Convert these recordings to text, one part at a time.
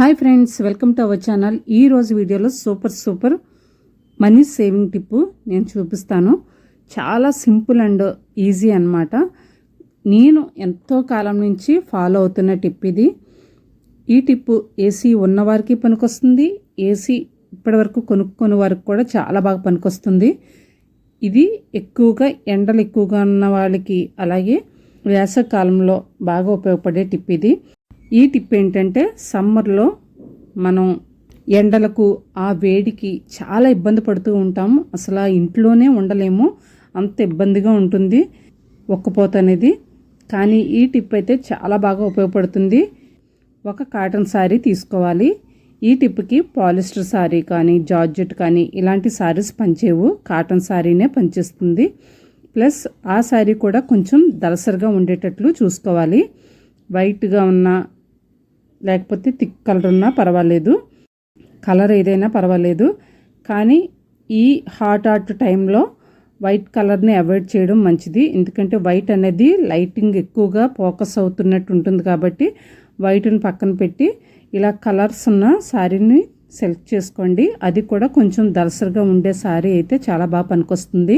Hi friends welcome to our channel. ఈ రోజు వీడియోలో super super money saving tip నేను చూపిస్తాను. చాలా సింపుల్ అండ్ ఈజీ అన్నమాట. నేను ఎంతో కాలం నుంచి ఫాలో అవుతున్న టిప్ ఇది. ఈ టిప్పు ఏసీ ఉన్నవారికి పనికొస్తుంది ఏసీ ఇప్పటివరకు కొనుక్కున్న వారికి కూడా చాలా బాగా పనికొస్తుంది. ఇది ఎక్కువగా ఎండలు ఎక్కువగా ఉన్న వాళ్ళకి అలాగే వేసవకాలంలో బాగా ఉపయోగపడే టిప్ ఇది. ఈ టిప్ ఏంటంటే సమ్మర్లో మనం ఎండలకు ఆ వేడికి చాలా ఇబ్బంది పడుతూ ఉంటాము. అసలు ఆ ఇంట్లోనే ఉండలేము. అంత ఇబ్బందిగా ఉంటుంది ఒక్కపోత అనేది. కానీ ఈ టిప్ అయితే చాలా బాగా ఉపయోగపడుతుంది. ఒక కాటన్ శారీ తీసుకోవాలి. ఈ టిప్కి పాలిస్టర్ శారీ కానీ జార్జెట్ కానీ ఇలాంటి శారీస్ పనిచేవు కాటన్ శారీనే పనిచేస్తుంది. ప్లస్ ఆ శారీ కూడా కొంచెం దలసరిగా ఉండేటట్లు చూసుకోవాలి. వైట్గా ఉన్న లేకపోతే థిక్ కలర్ ఉన్నా పర్వాలేదు. కలర్ ఏదైనా పర్వాలేదు. కానీ ఈ హాట్ ఆర్ట్ టైంలో వైట్ కలర్ని అవాయిడ్ చేయడం మంచిది. ఎందుకంటే వైట్ అనేది లైటింగ్ ఎక్కువగా ఫోకస్ అవుతున్నట్టు ఉంటుంది కాబట్టి వైట్ని పక్కన పెట్టి ఇలా కలర్స్ ఉన్న శారీని సెలెక్ట్ చేసుకోండి. అది కూడా కొంచెం దలసరిగా ఉండే శారీ అయితే చాలా బాగా పనికొస్తుంది.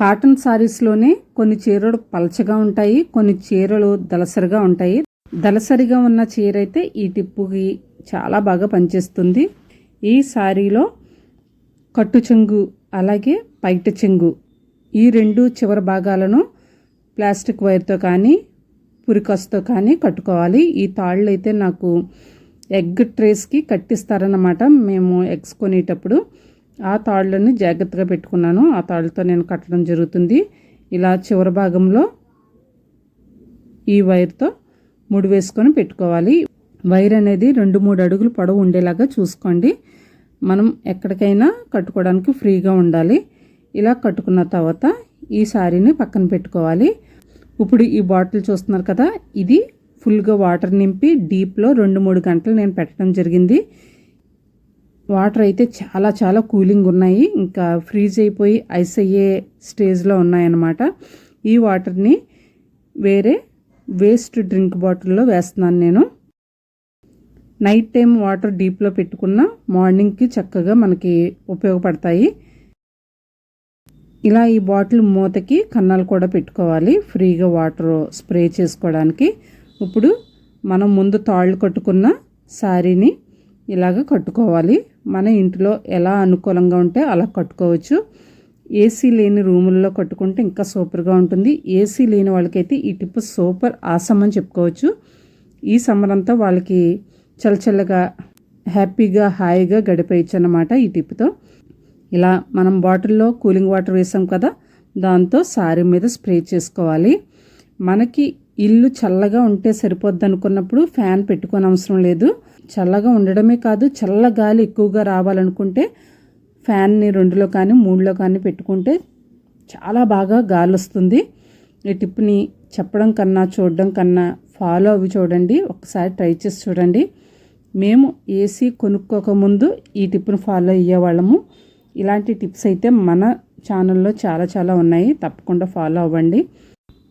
కాటన్ శారీస్లోనే కొన్ని చీరలు పలచగా ఉంటాయి కొన్ని చీరలు దలసరిగా ఉంటాయి. దలసరిగా ఉన్న చీర అయితే ఈ టిప్పుకి చాలా బాగా పనిచేస్తుంది. ఈ శారీలో కట్టు చెంగు అలాగే పైట చెంగు ఈ రెండు చివరి భాగాలను ప్లాస్టిక్ వైర్తో కానీ పురికస్తో కానీ కట్టుకోవాలి. ఈ తాళ్ళు అయితే నాకు ఎగ్ ట్రేస్కి కట్టిస్తారన్నమాట. మేము ఎగ్స్ కొనేటప్పుడు ఆ తాళ్ళని జాగ్రత్తగా పెట్టుకున్నాను. ఆ తాళ్ళతో నేను కట్టడం జరుగుతుంది. ఇలా చివరి భాగంలో ఈ వైర్తో ముడి వేసుకొని పెట్టుకోవాలి. వైర్ అనేది రెండు మూడు అడుగులు పొడవు ఉండేలాగా చూసుకోండి. మనం ఎక్కడికైనా కట్టుకోవడానికి ఫ్రీగా ఉండాలి. ఇలా కట్టుకున్న తర్వాత ఈ శారీని పక్కన పెట్టుకోవాలి. ఇప్పుడు ఈ బాటిల్ చూస్తున్నారు కదా ఇది ఫుల్గా వాటర్ నింపి డీప్లో రెండు మూడు గంటలు నేను పెట్టడం జరిగింది. వాటర్ అయితే చాలా చాలా కూలింగ్ ఉన్నాయి. ఇంకా ఫ్రీజ్ అయిపోయి ఐస్ అయ్యే స్టేజ్లో ఉన్నాయన్నమాట. ఈ వాటర్ని వేరే వేస్ట్ డ్రింక్ బాటిల్లో వేస్తున్నాను నేను. నైట్ టైం వాటర్ డీప్లో పెట్టుకున్న మార్నింగ్కి చక్కగా మనకి ఉపయోగపడతాయి. ఇలా ఈ బాటిల్ మూతకి కన్నాలు కూడా పెట్టుకోవాలి. ఫ్రీగా వాటర్ స్ప్రే చేసుకోవడానికి. ఇప్పుడు మనం ముందు తాళ్ళు కట్టుకున్న శారీని ఇలాగ కట్టుకోవాలి. మన ఇంట్లో ఎలా అనుకూలంగా ఉంటే అలా కట్టుకోవచ్చు. ఏసీ లేని రూముల్లో కట్టుకుంటే ఇంకా సూపర్గా ఉంటుంది. ఏసీ లేని వాళ్ళకైతే ఈ టిప్ సూపర్ ఆసం అని చెప్పుకోవచ్చు. ఈ సమ్మర్ అంతా వాళ్ళకి చల్లచల్లగా హ్యాపీగా హాయిగా గడిపేయచ్చు అన్నమాట ఈ టిప్తో. ఇలా మనం బాటిల్లో కూలింగ్ వాటర్ వేసాం కదా దాంతో సారీ మీద స్ప్రే చేసుకోవాలి. మనకి ఇల్లు చల్లగా ఉంటే సరిపోద్ది అనుకున్నప్పుడు ఫ్యాన్ పెట్టుకోని అవసరం లేదు. చల్లగా ఉండడమే కాదు చల్ల గాలి ఎక్కువగా రావాలనుకుంటే ఫ్యాన్ని రెండులో కానీ మూడులో కానీ పెట్టుకుంటే చాలా బాగా గాలి వస్తుంది ఈ టిప్ని చెప్పడం కన్నా చూడడం కన్నా ఫాలో అవి చూడండి. ఒకసారి ట్రై చేసి చూడండి. మేము ఏసీ కొనుక్కోకముందు ఈ టిప్ను ఫాలో అయ్యేవాళ్ళము ఇలాంటి టిప్స్ అయితే మన ఛానల్లో చాలా చాలా ఉన్నాయి. తప్పకుండా ఫాలో అవ్వండి.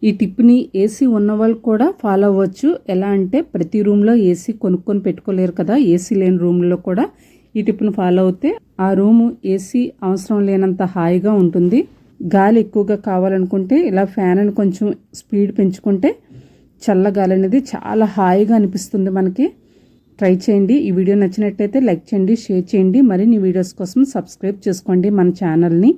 ఈ టిప్ని ఏసీ ఉన్న వాళ్ళు కూడా ఫాలో అవ్వచ్చు. ఎలా అంటే ప్రతి రూమ్లో ఏసీ కొనుక్కొని పెట్టుకోలేరు కదా. ఏసీ లేని రూమ్లో కూడా ఈ టిప్ను ఫాలో అవుతే ఆ రూము ఏసీ అవసరం లేనంత హాయిగా ఉంటుంది. గాలి ఎక్కువగా కావాలనుకుంటే ఇలా ఫ్యాన్ కొంచెం స్పీడ్ పెంచుకుంటే చల్ల గాలి అనేది చాలా హాయిగా అనిపిస్తుంది మనకి. ట్రై చేయండి. ఈ వీడియో నచ్చినట్టయితే లైక్ చేయండి షేర్ చేయండి. మరిన్ని వీడియోస్ కోసం సబ్స్క్రైబ్ చేసుకోండి మన ఛానల్ని.